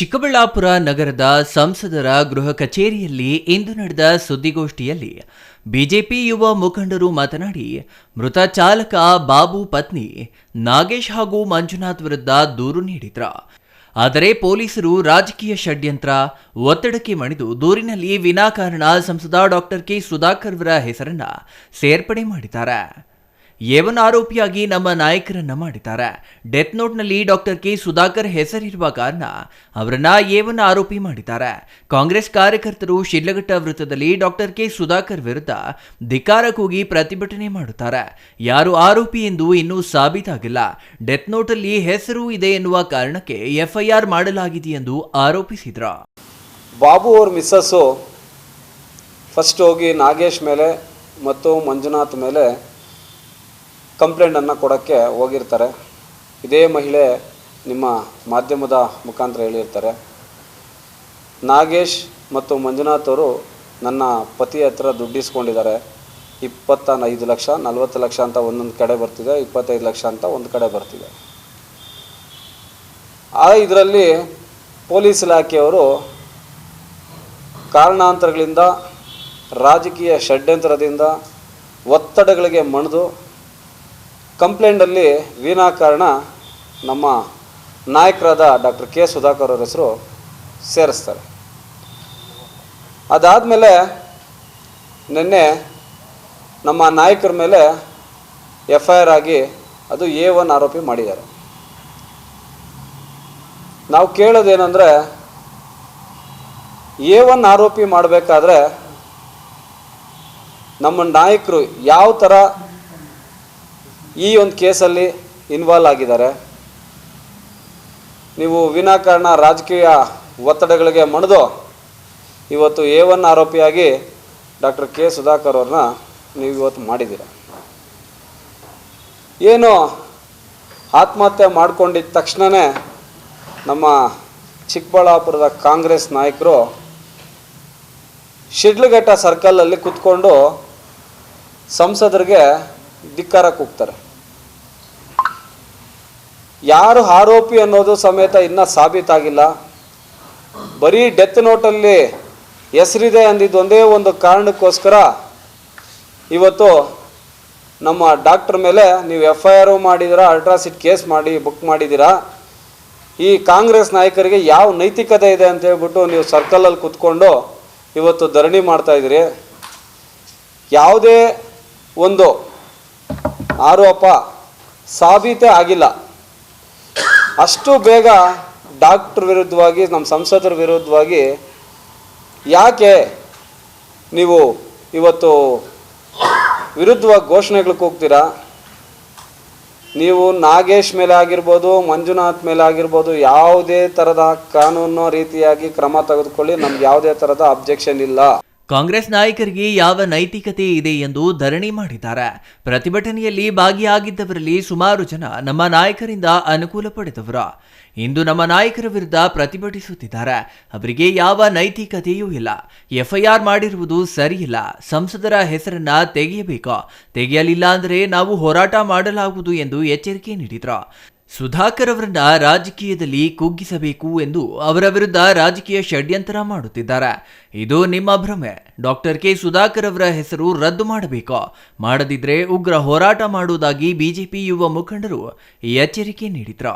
ಚಿಕ್ಕಬಳ್ಳಾಪುರ ನಗರದ ಸಂಸದರ ಗೃಹ ಕಚೇರಿಯಲ್ಲಿ ಇಂದು ನಡೆದ ಸುದ್ದಿಗೋಷ್ಠಿಯಲ್ಲಿ ಬಿಜೆಪಿ ಯುವ ಮುಖಂಡರು ಮಾತನಾಡಿ, ಮೃತ ಚಾಲಕ ಬಾಬು ಪತ್ನಿ ನಾಗೇಶ್ ಹಾಗೂ ಮಂಜುನಾಥ್ ವಿರುದ್ಧ ದೂರು ನೀಡಿದ್ರ. ಆದರೆ ಪೊಲೀಸರು ರಾಜಕೀಯ ಷಡ್ಯಂತ್ರ, ಒತ್ತಡಕ್ಕೆ ಮಣಿದು ದೂರಿನಲ್ಲಿ ವಿನಾಕಾರಣ ಸಂಸದ ಡಾಕ್ಟರ್ ಕೆ ಸುಧಾಕರ್ ಅವರ ಹೆಸರನ್ನ ಸೇರ್ಪಡೆ ಮಾಡಿದ್ದಾರೆ. ಏವನ್ ಆರೋಪಿಯಾಗಿ ನಮ್ಮ ನಾಯಕರನ್ನ ಮಾಡಿದ್ದಾರೆ. ಡೆತ್ ನೋಟ್ನಲ್ಲಿ ಡಾಕ್ಟರ್ ಕೆ. ಸುಧಾಕರ್ ಹೆಸರಿರುವ ಕಾರಣ ಅವರನ್ನ ಏವನ್ ಆರೋಪಿ ಮಾಡಿದ್ದಾರೆ. ಕಾಂಗ್ರೆಸ್ ಕಾರ್ಯಕರ್ತರು ಶಿಡ್ಲಘಟ್ಟ ವೃತ್ತದಲ್ಲಿ ಡಾಕ್ಟರ್ ಕೆ. ಸುಧಾಕರ್ ವಿರುದ್ಧ ಧಿಕ್ಕಾರ ಕೂಗಿ ಪ್ರತಿಭಟನೆ ಮಾಡುತ್ತಾರೆ. ಯಾರು ಆರೋಪಿ ಎಂದು ಇನ್ನೂ ಸಾಬೀತಾಗಿಲ್ಲ. ಡೆತ್ ನೋಟಲ್ಲಿ ಹೆಸರು ಇದೆ ಎನ್ನುವ ಕಾರಣಕ್ಕೆ ಎಫ್ಐಆರ್ ಮಾಡಲಾಗಿದೆ ಎಂದು ಆರೋಪಿಸಿದ್ರು. ಬಾಬು ಅವ್ರ ಮಿಸ್ಸಸ್ಸು ಫಸ್ಟ್ ಹೋಗಿ ನಾಗೇಶ್ ಮೇಲೆ ಮತ್ತು ಮಂಜುನಾಥ್ ಮೇಲೆ ಕಂಪ್ಲೇಂಟನ್ನು ಕೊಡೋಕ್ಕೆ ಹೋಗಿರ್ತಾರೆ. ಇದೇ ಮಹಿಳೆ ನಿಮ್ಮ ಮಾಧ್ಯಮದ ಮುಖಾಂತರ ಹೇಳಿರ್ತಾರೆ. ನಾಗೇಶ್ ಮತ್ತು ಮಂಜುನಾಥ್ ಅವರು ನನ್ನ ಪತಿ ಹತ್ರ ದುಡ್ಡಿಸ್ಕೊಂಡಿದ್ದಾರೆ. ಇಪ್ಪತ್ತ ಐದು ಲಕ್ಷ, ನಲ್ವತ್ತು ಲಕ್ಷ ಅಂತ ಒಂದೊಂದು ಕಡೆ ಬರ್ತಿದೆ, ಇಪ್ಪತ್ತೈದು ಲಕ್ಷ ಅಂತ ಒಂದು ಕಡೆ ಬರ್ತಿದೆ. ಆ ಇದರಲ್ಲಿ ಪೊಲೀಸ್ ಇಲಾಖೆಯವರು ಕಾರಣಾಂತರಗಳಿಂದ, ರಾಜಕೀಯ ಷಡ್ಯಂತ್ರದಿಂದ, ಒತ್ತಡಗಳಿಗೆ ಮಣಿದು ಕಂಪ್ಲೇಂಟಲ್ಲಿ ವಿನಾಕಾರಣ ನಮ್ಮ ನಾಯಕರಾದ ಡಾಕ್ಟರ್ ಕೆ ಸುಧಾಕರ್ ಅವರ ಹೆಸರು ಸೇರಿಸ್ತಾರೆ. ಅದಾದಮೇಲೆ ನಿನ್ನೆ ನಮ್ಮ ನಾಯಕರ ಮೇಲೆ ಎಫ್ ಐ ಆರ್ ಆಗಿ ಅದು ಎ ಒನ್ ಆರೋಪಿ ಮಾಡಿದ್ದಾರೆ. ನಾವು ಕೇಳೋದೇನೆಂದರೆ ಎ ಒನ್ ಆರೋಪಿ ಮಾಡಬೇಕಾದ್ರೆ ನಮ್ಮ ನಾಯಕರು ಯಾವ ಥರ ಈ ಒಂದು ಕೇಸಲ್ಲಿ ಇನ್ವಾಲ್ವ್ ಆಗಿದ್ದಾರೆ. ನೀವು ವಿನಾಕಾರಣ ರಾಜಕೀಯ ಒತ್ತಡಗಳಿಗೆ ಮಣಿದು ಇವತ್ತು ಎ ಒನ್ ಆರೋಪಿಯಾಗಿ ಡಾಕ್ಟರ್ ಕೆ ಸುಧಾಕರ್ ಅವ್ರನ್ನ ನೀವು ಇವತ್ತು ಮಾಡಿದ್ದೀರ? ಏನು ಆತ್ಮಹತ್ಯೆ ಮಾಡಿಕೊಂಡಿದ್ದ ತಕ್ಷಣವೇ ನಮ್ಮ ಚಿಕ್ಕಬಳ್ಳಾಪುರದ ಕಾಂಗ್ರೆಸ್ ನಾಯಕರು ಶಿಡ್ಲಘಟ್ಟ ಸರ್ಕಲಲ್ಲಿ ಕೂತ್ಕೊಂಡು ಸಂಸದರಿಗೆ ಧಿಕ್ಕಾರ ಕೂಗ್ತಾರೆ. ಯಾರು ಆರೋಪಿ ಅನ್ನೋದು ಸಮೇತ ಇನ್ನೂ ಸಾಬೀತಾಗಿಲ್ಲ. ಬರೀ ಡೆತ್ ನೋಟಲ್ಲಿ ಹೆಸರಿದೆ ಅಂದಿದ್ದು ಒಂದೇ ಒಂದು ಕಾರಣಕ್ಕೋಸ್ಕರ ಇವತ್ತು ನಮ್ಮ ಡಾಕ್ಟ್ರ್ ಮೇಲೆ ನೀವು ಎಫ್ ಐ ಆರು ಮಾಡಿದಿರ ಅಲ್ಟ್ರಾಸಿಟ್ ಕೇಸ್ ಮಾಡಿ ಬುಕ್ ಮಾಡಿದ್ದೀರಾ, ಈ ಕಾಂಗ್ರೆಸ್ ನಾಯಕರಿಗೆ ಯಾವ ನೈತಿಕತೆ ಇದೆ ಅಂತ ಹೇಳ್ಬಿಟ್ಟು ನೀವು ಸರ್ಕಲಲ್ಲಿ ಕುತ್ಕೊಂಡು ಇವತ್ತು ಧರಣಿ ಮಾಡ್ತಾ ಇದ್ದೀರಿ. ಯಾವುದೇ ಒಂದು ಆರೋಪ ಸಾಬೀತೇ ಆಗಿಲ್ಲ. ಅಷ್ಟು ಬೇಗ ಡಾಕ್ಟ್ರ್ ವಿರುದ್ಧವಾಗಿ, ನಮ್ಮ ಸಂಸದರ ವಿರುದ್ಧವಾಗಿ ಯಾಕೆ ನೀವು ಇವತ್ತು ವಿರುದ್ಧವಾಗಿ ಘೋಷಣೆಗಳು ಹೋಗ್ತೀರಾ? ನೀವು ನಾಗೇಶ್ ಮೇಲೆ ಆಗಿರ್ಬೋದು, ಮಂಜುನಾಥ್ ಮೇಲೆ ಆಗಿರ್ಬೋದು, ಯಾವುದೇ ಥರದ ಕಾನೂನು ರೀತಿಯಾಗಿ ಕ್ರಮ ತೆಗೆದುಕೊಳ್ಳಿ, ನಮ್ಗೆ ಯಾವುದೇ ಥರದ ಅಬ್ಜೆಕ್ಷನ್ ಇಲ್ಲ. ಕಾಂಗ್ರೆಸ್ ನಾಯಕರಿಗೆ ಯಾವ ನೈತಿಕತೆ ಇದೆ ಎಂದು ಧರಣಿ ಮಾಡಿದ್ದಾರೆ. ಪ್ರತಿಭಟನೆಯಲ್ಲಿ ಭಾಗಿಯಾಗಿದ್ದವರಲ್ಲಿ ಸುಮಾರು ಜನ ನಮ್ಮ ನಾಯಕರಿಂದ ಅನುಕೂಲ ಪಡೆದವರು. ಇಂದು ನಮ್ಮ ನಾಯಕರ ವಿರುದ್ಧ ಪ್ರತಿಭಟಿಸುತ್ತಿದ್ದಾರೆ. ಅವರಿಗೆ ಯಾವ ನೈತಿಕತೆಯೂ ಇಲ್ಲ. ಎಫ್ಐಆರ್ ಮಾಡಿರುವುದು ಸರಿಯಿಲ್ಲ. ಸಂಸದರ ಹೆಸರನ್ನ ತೆಗೆಯಬೇಕು. ತೆಗೆಯಲಿಲ್ಲ ಅಂದರೆ ನಾವು ಹೋರಾಟ ಮಾಡಲಾಗುವುದು ಎಂದು ಎಚ್ಚರಿಕೆ ನೀಡಿದ್ರು. ಸುಧಾಕರ್ ಅವರನ್ನ ರಾಜಕೀಯದಲ್ಲಿ ಕುಗ್ಗಿಸಬೇಕು ಎಂದು ಅವರ ವಿರುದ್ಧ ರಾಜಕೀಯ ಷಡ್ಯಂತರ ಮಾಡುತ್ತಿದ್ದಾರೆ. ಇದು ನಿಮ್ಮ ಭ್ರಮೆ. Doctor K. ಸುಧಾಕರ್ ಅವರ ಹೆಸರು ರದ್ದು ಮಾಡಬೇಕು. ಮಾಡದಿದ್ರೆ ಉಗ್ರ ಹೋರಾಟ ಮಾಡುವುದಾಗಿ ಬಿಜೆಪಿ ಯುವ ಮುಖಂಡರು ಎಚ್ಚರಿಕೆ ನೀಡಿದ್ರು.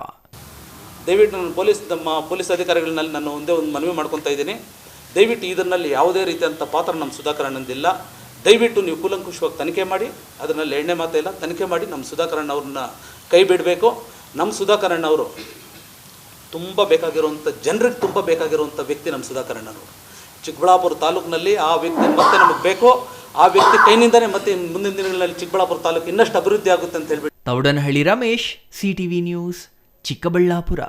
ದಯವಿಟ್ಟು ನಾನು ಪೊಲೀಸ್, ನಮ್ಮ ಪೊಲೀಸ್ ಅಧಿಕಾರಿಗಳಲ್ಲಿ ನಾನು ಒಂದೇ ಒಂದು ಮನವಿ ಮಾಡ್ಕೊತಾ ಇದ್ದೀನಿ. ದಯವಿಟ್ಟು ಇದರಲ್ಲಿ ಯಾವುದೇ ರೀತಿಯಂಥ ಪಾತ್ರ ನಮ್ಮ ಸುಧಾಕರ್ ಅಣ್ಣಂದಿಲ್ಲ. ದಯವಿಟ್ಟು ನೀವು ಕೂಲಂಕುಷವಾಗಿ ತನಿಖೆ ಮಾಡಿ, ಅದರಲ್ಲಿ ಎಣ್ಣೆ ಮಾತೇ ಇಲ್ಲ. ತನಿಖೆ ಮಾಡಿ ನಮ್ಮ ಸುಧಾಕರ್ ಅವ್ರನ್ನ ಕೈ ಬಿಡಬೇಕು. ನಮ್ಮ ಸುಧಾಕರಣ್ಣ ಅವರು ತುಂಬ ಬೇಕಾಗಿರುವಂಥ ಜನರಿಗೆ ತುಂಬ ಬೇಕಾಗಿರುವಂಥ ವ್ಯಕ್ತಿ ನಮ್ಮ ಸುಧಾಕರಣ್ಣನವರು ಚಿಕ್ಕಬಳ್ಳಾಪುರ ತಾಲೂಕಿನಲ್ಲಿ ಆ ವ್ಯಕ್ತಿ ಮತ್ತೆ ನಮಗೆ ಬೇಕೋ, ಆ ವ್ಯಕ್ತಿ ಕೈನಿಂದನೇ ಮತ್ತೆ ಮುಂದಿನ ದಿನಗಳಲ್ಲಿ ಚಿಕ್ಕಬಳ್ಳಾಪುರ ತಾಲೂಕು ಇನ್ನಷ್ಟು ಅಭಿವೃದ್ಧಿ ಆಗುತ್ತೆ ಅಂತ ಹೇಳ್ಬಿಟ್ಟು. Thoudanahalli Ramesh, CTV news, Chikkaballapur.